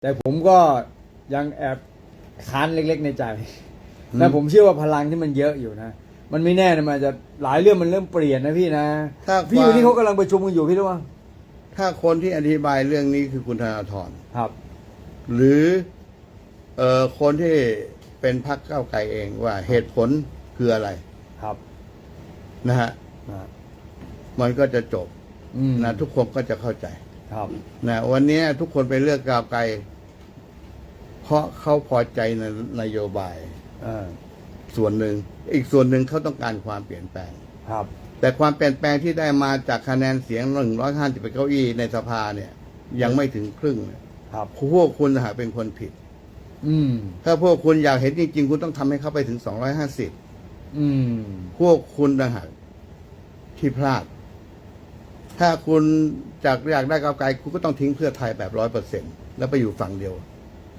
แต่ผมก็ยังแอบค้านเล็ก ๆ ในใจแต่ผมเชื่อว่าพลังที่มันเยอะอยู่นะ มันไม่แน่นะมันอาจจะหลายเรื่องมันเริ่มเปลี่ยนนะพี่นะถ้าพี่ความวันนี้เขากำลังประชุมกันอยู่พี่รู้ว่า ถ้าคนที่อธิบายเรื่องนี้คือคุณธนาธรครับ หรือเอ่อคนที่เป็นพรรคก้าวไกลเองว่าเหตุผลคืออะไรครับนะฮะอ่ามันก็จะจบอืมนะทุกคนก็จะเข้าใจ ครับ นะวันนี้ทุกคนไปเลือกก้าวไกล เพราะเขาพอใจในนโยบายอ่าส่วนหนึ่ง อีกส่วนหนึ่งเขาต้องการความเปลี่ยนแปลง ครับ แต่ความเปลี่ยนแปลงที่ได้มาจากคะแนนเสียงหนึ่งร้อยห้าสิบเก้าอี้ในสภาเนี่ย ยังไม่ถึงครึ่งครับ พวกคุณหากเป็นคนผิด อืม ถ้าพวกคุณอยากเห็นจริงๆ คุณต้องทำให้เข้าไปถึงสองร้อยห้าสิบอืม พวกคุณต่างหากที่พลาด ถ้าคุณจากอยากได้ก้าวไกลคุณก็ต้องทิ้งเพื่อไทยแบบร้อยเปอร์เซ็นแล้วไปอยู่ฝั่งเดียว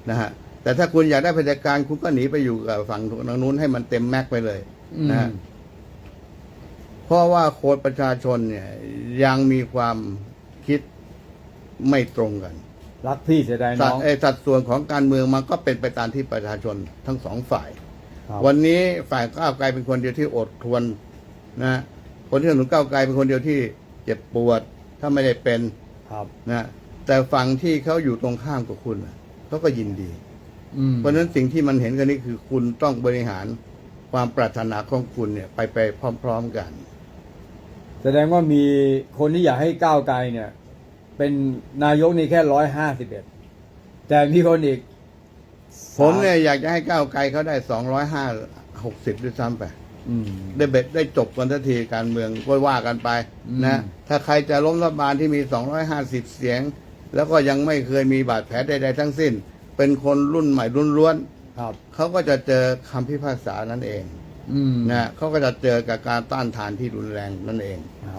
นะฮะแต่ถ้าคุณอยากได้เผด็จการคุณก็หนีไปอยู่กับฝั่งทางนู้นให้มันเต็มแม็กไปเลยอืมนะฮะเพราะว่าโคนประชาชนเนี่ย ยังมีความคิดไม่ตรงกันรักพี่เสียดายสัน้ดอง เอ่อสัดส่วนของการเมืองมันก็เป็นไปตามที่ประชาชนทั้งสองฝ่าย ครับ วันนี้ฝ่ายก้าวไกลเป็นคนเดียวที่อดทนนะคนที่สนับสนุนก้าวไกลเป็นคนเดียวที่ เจ็บปวด ถ้าไม่ได้เป็นครับ นะแต่ฝั่งที่เขาอยู่ตรงข้ามกับคุณน่ะเขาก็ยินดี อืมเพราะฉะนั้นสิ่งที่มันเห็นกันนี่คือคุณต้องบริหารความปรารถนาของคุณเนี่ย ไปไปพร้อม ๆกัน แสดงว่ามีคนที่อยากให้ก้าวไกลเนี่ย เป็นนายกนี่แค่ร้อยห้าสิบเอ็ดแต่มีคนอีกผมเนี่ยอยากจะให้ก้าวไกลเขาได้สองร้อยห้าหกสิบด้วยซ้ำไป อืม ได้เบ็ดได้จบกันทันทีการเมืองก็ว่ากันไปอืมนะถ้าใครจะล้มรัฐบาลที่มี 250 เสียง แล้วก็ยังไม่เคยมีบาดแผลใดๆทั้งสิ้น เป็นคนรุ่นใหม่รุ่นล้วนครับๆเขาก็จะเจอคำพิพากษานั่นเองอืมนะเขาก็จะเจอกับการต้านทานที่รุนแรงนั่นเอง ครับ